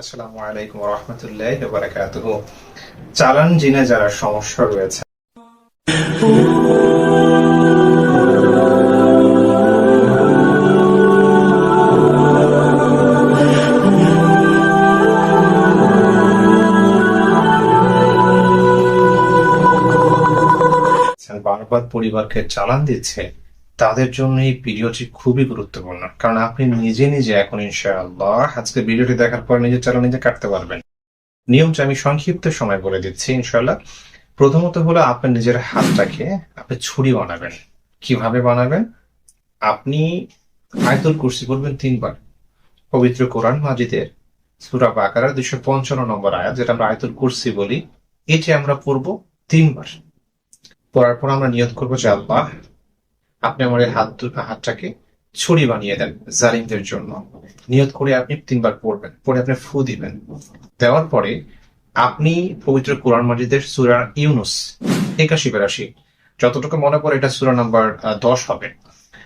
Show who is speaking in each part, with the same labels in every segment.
Speaker 1: আসসালামু আলাইকুম রহমতুল্লাহ বারাকাতুহু চালান জিনে যারা সমস্যা রয়েছে। বারবার পরিবারকে চালান দিচ্ছে। তাদের জন্য এই ভিডিওটি খুবই গুরুত্বপূর্ণ। কারণ আপনি নিজে নিজে এখন ইনশাআল্লাহ আজকে ভিডিওটি দেখার পর নিজে চালান নিজে কাটতে পারবেন। নিয়মটা আমি সংক্ষিপ্ত সময় বলে দিচ্ছি ইনশাআল্লাহ। প্রথমত হলো আপনার নিজের হাতটাকে আপনি ছুরি বানাবেন। কীভাবে বানাবেন? আপনি আয়তুল কুরসি করবেন তিনবার। পবিত্র কোরআন মাজিদের সুরা বাকারার দুশো পঞ্চান্ন নম্বর আয়াত, যেটা আমরা আয়তুল কুরসি বলি, এটি আমরা পড়ব তিনবার। পড়ার পর আমরা নিয়ত করব যে আল্লাহ আপনি আমার হাত হাতটাকে ছুরি বানিয়ে দেন জালিমদের জন্য। নিয়ত করে আপনি তিনবার পড়বেন পরে আপনি ফু দিবেন। দেওয়ার পরে আপনি পবিত্র কোরআন মাজিদের সুরা ইউনুস, একাশি বেরাশি, যতটুকু মনে পড়ে এটা সুরা নাম্বার দশ হবে।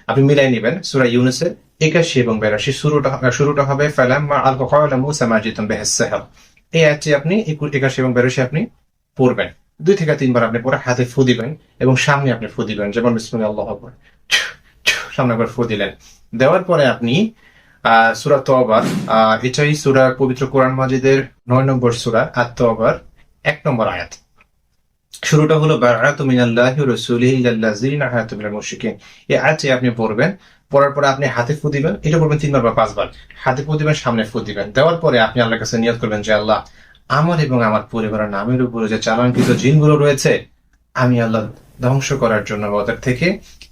Speaker 1: আপনি মিলাই নেবেন সুরা ইউনুসের একাশি এবং বেরাশি শুরুটা শুরুটা হবে, ফালাম্মা আল কওয়ালা মুসা বিহিস-সাহর। এই আয়াতটি আপনি একু- একাশি এবং বেরাশি আপনি পড়বেন। দুই থেকে তিনবার আপনি পরে হাতে ফু দিবেন এবং সামনে আপনি ফু দিবেন, যেমন বিসমিল্লাহ আল্লাহ আকবার সামনে একবার ফু দিলেন। দেওয়ার পরে আপনি সুরা এটাই সুরা পবিত্র কোরআন মাজিদের নয় নম্বর সুরা এক নম্বর আয়াত। শুরুটা হলো এই আয়াতটি আপনি পড়বেন, পড়ার পরে আপনি হাতে ফু দিবেন, এটা করবেন তিনবার বা পাঁচবার। হাতে ফু দিবেন, সামনে ফু দিবেন। দেওয়ার পরে আপনি আল্লাহর কাছে নিয়ত করবেন যে, আল্লাহ আমার এবং আমার পরিবারের নামের উপরে যে চালানকৃত জিনগুলো রয়েছে, আমি আল্লাহ ধ্বংস করার জন্য ওদের থেকে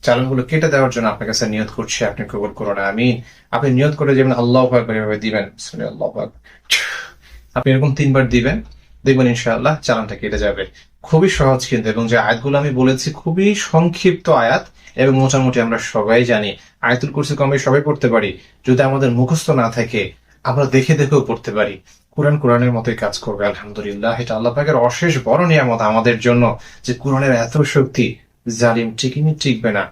Speaker 1: চালানগুলো কেটে দেওয়ার জন্য আপনার কাছে নিয়ত করছি, আপনি কবুল করুন আমি আপনি নিয়ত করে যাবেন আল্লাহ এভাবে দিবেন আল্লাহ আপনি এরকম তিনবার দিবেন, দেখবেন ইনশাআল্লাহ চালানটা কেটে যাবে। খুবই সহজ কিন্তু, এবং যে আয়াতগুলো আমি বলেছি খুবই সংক্ষিপ্ত আয়াত, এবং মোটামুটি আমরা সবাই জানি। আয়াতুল কুরসি কমে সবাই পড়তে পারি। যদি আমাদের মুখস্থ না থাকে আমরা দেখে দেখেও পড়তে পারি। কোরআন কোরআনের মতোই কাজ করবে, আলহামদুলিল্লাহ। এটা আল্লাহ পাকের অশেষ বড় নিয়ামত আমাদের জন্য যে কোরআনের এত শক্তি জালিম টিকিনি টিকবে না।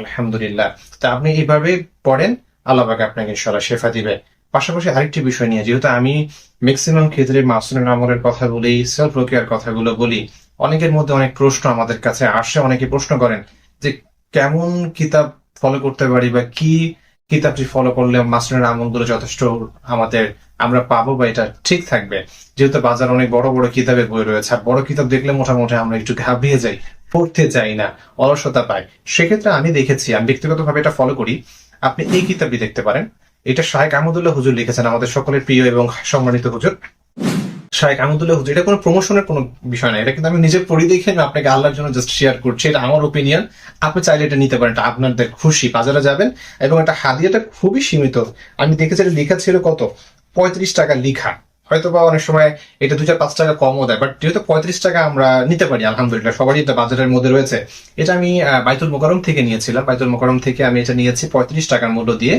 Speaker 1: আলহামদুলিল্লাহ। তা আপনি এইভাবে পড়েন, আল্লাহ পাক আপনাকে ইনশাল্লাহ শেফা দিবে। পাশাপাশি আরেকটি বিষয় নিয়ে, যেহেতু আমি ম্যাক্সিমাম ক্ষেত্রে মাসুনের আমলের কথা বলি সেলফ রোকেয়ার কথাগুলো বলি, অনেকের মধ্যে অনেক প্রশ্ন আমাদের কাছে আসে, অনেকে প্রশ্ন করেন যে কেমন কিতাব ফলো করতে পারি বা কি কিতাবটি ফলো করলে মাসুনের আমলগুলো যথেষ্ট আমাদের, আমরা পাবো বা এটা ঠিক থাকবে। যেহেতু বাজার অনেক বড় বড় কিতাবের বই রয়েছে, আর বড় কিতাব দেখলে মোটামুটি আমরা একটু ঘাবড়িয়ে যাই, পড়তে চাই না, অলসতা পাই। সেক্ষেত্রে আমি দেখেছি, আমি ব্যক্তিগতভাবে এটা ফলো করি, আপনি এই কিতাবটি দেখতে পারেন। এটা শাহেক আহমদুল্লাহ হুজুর লিখেছেন, আমাদের সকলের প্রিয় এবং সম্মানিত হুজুর। শাহেক আহমদুল্লাহ হুজুর, এটা কোনো প্রমোশনের কোনো বিষয় না, এটা কিন্তু আমি নিজে পড়ি দেখে আমি আপনাকে আল্লাহর জন্য জাস্ট শেয়ার করছি, এটা আমার ওপিনিয়ন আপনি চাইলে এটা নিতে পারেন, এটা আপনাদের খুশি, বাজারে যাবেন, এবং এটা হাদিয়াটা খুবই সীমিত। আমি দেখেছি এটা লেখা ছিল কত? পঁয়ত্রিশ টাকা লেখা। হয়তো বা অনেক সময় এটা দু চার, পাঁচ টাকা কমও দেয় বাট যেহেতু পঁয়ত্রিশ টাকা আমরা নিতে পারি, আলহামদুলিল্লাহ, সবারই এটা বাজারের মধ্যে রয়েছে। এটা আমি বাইতুল মোকারম থেকে নিয়েছিলাম। বাইতুল মোকারম থেকে আমি এটা নিয়েছি পঁয়ত্রিশ টাকার মূল্য দিয়ে,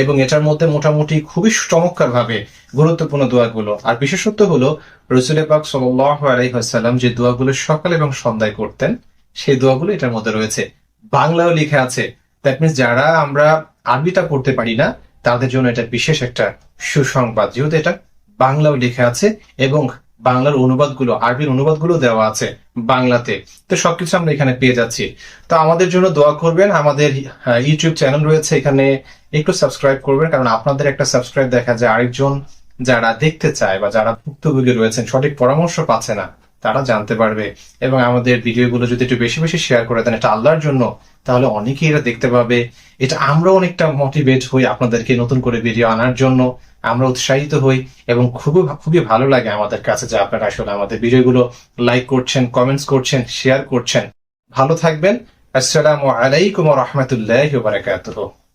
Speaker 1: এবং এটার মধ্যে মোটামুটি খুবই চমৎকার ভাবে গুরুত্বপূর্ণ দোয়াগুলো। আর বিশেষত্ব হলো রসুল পাক সাল্লাহ যে দোয়াগুলো সকাল এবং সন্ধ্যায় করতেন, সেই দোয়াগুলো এটার মধ্যে রয়েছে। বাংলাও লেখা আছে দ্যাট মিনস যারা আমরা আরবিটা পড়তে পারি না, তাদের জন্য এটা বিশেষ একটা সুসংবাদ। যেহেতু এটা বাংলাও লেখা আছে এবং বাংলার অনুবাদগুলো, আরবির অনুবাদগুলো দেওয়া আছে বাংলাতে। তো সবকিছু আমরা এখানে পেয়ে যাচ্ছি। তো আমাদের জন্য দোয়া করবেন। আমাদের ইউটিউব চ্যানেল রয়েছে। এখানে একটু সাবস্ক্রাইব করবেন, কারণ আপনাদের একটা সাবস্ক্রাইব দেখা যায় আরেকজন যারা দেখতে চায় বা যারা ভুক্তভোগী রয়েছেন, সঠিক পরামর্শ পাচ্ছে না। তারা জানতে পারবে। এবং আমাদের ভিডিওগুলো যদি একটু বেশি বেশি শেয়ার করে দেন এটা আল্লাহর জন্য, তাহলে অনেকেই এটা দেখতে পাবে। এটা আমরা অনেকটা মোটিভেট হই আপনাদেরকে নতুন করে ভিডিও আনার জন্য। আমরা উৎসাহিত হই এবং খুবই খুবই ভালো লাগে আমাদের কাছে যে আপনারা আসলে আমাদের ভিডিওগুলো লাইক করছেন কমেন্টস করছেন শেয়ার করছেন। ভালো থাকবেন। আসসালামু আলাইকুম রহমতুল্লাহ বারাকাতুহ।